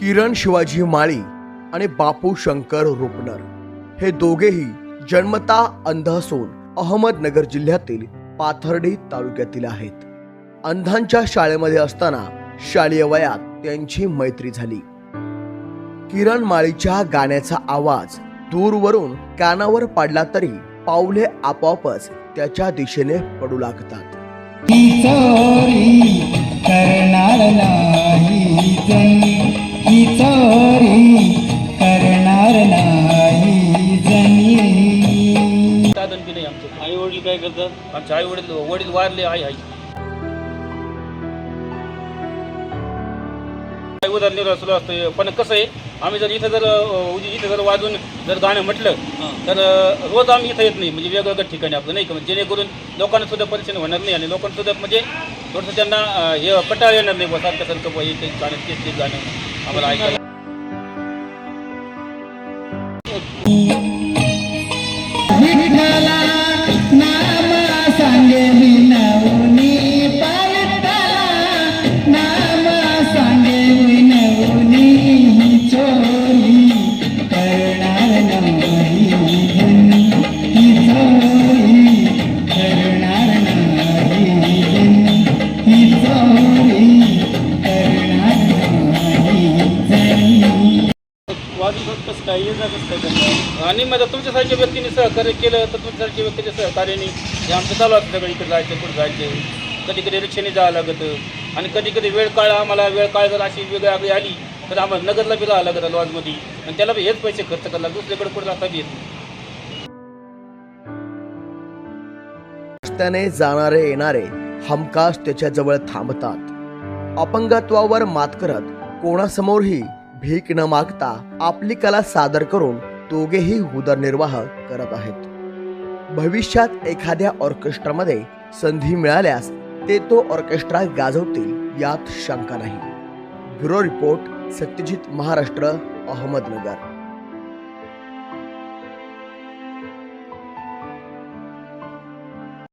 किरण शिवाजी माळी आणि बापू शंकर रुपनर हे दोघेही जन्मता अंध असून अहमदनगर जिल्ह्यातील पाथर्डी तालुक्यातील आहेत. अंधांच्या शाळेमध्ये असताना शालेय वयात त्यांची मैत्री झाली. किरण माळीच्या गाण्याचा आवाज दूरवरून कानावर पडला तरी पावले आपोआपच त्याच्या दिशेने पडू लागतात. साधन बी नाही आमचं. आई वडील काय करतात? आमचे आई वडील वडील वारले आई आई. उदरनिर्वाह सुरू असतो. पण कसं आहे आम्ही जर इथं जर इथं जर वाजून जर गाणं म्हटलं तर रोज आम्ही इथं येत नाही. म्हणजे वेगवेगळ्या ठिकाणी आपलं नाही का? म्हणजे जेणेकरून लोकांना सुद्धा परेशानी होणार नाही आणि लोकांना सुद्धा म्हणजे थोडंसं त्यांना हे कटाळ येणार नाही. बस सारखं सारखं हे गाणं तेच तेच गाणं आम्हाला ऐकायला. आणि मग तुमच्यासारख्या व्यक्तीने सहकार्य केलं तर तुमच्यासारख्या व्यक्तीच्या सहकार्याने हे आमचं चालू असतं इकडे जायचं कुठं जायचं? कधी कधी रिक्षाने जावं लागतं. आणि कधी कधी वेळ काळ आम्हाला वेळ काळ जर अशी वेगळी आगळी आली तर आम्हाला नगरला बी राहावं लागतं लॉजमध्ये. आणि त्याला बी हेच पैसे खर्च करायला लागतात. दुसरीकडे कुठे जाता येत रस्त्याने जाणारे येणारे हमखास त्याच्याजवळ थांबतात. अपंगत्वावर मात करत कोणासमोरही भीक न मागता आपली कला सादर करून दोघेही उदरनिर्वाह करत आहेत. भविष्यात एखाद्या ऑर्केस्ट्रामध्ये संधी मिळाल्यास ते तो ऑर्केस्ट्रा गाजवतील यात शंका नाही. Bureau report Satyajit Maharashtra Ahmednagar.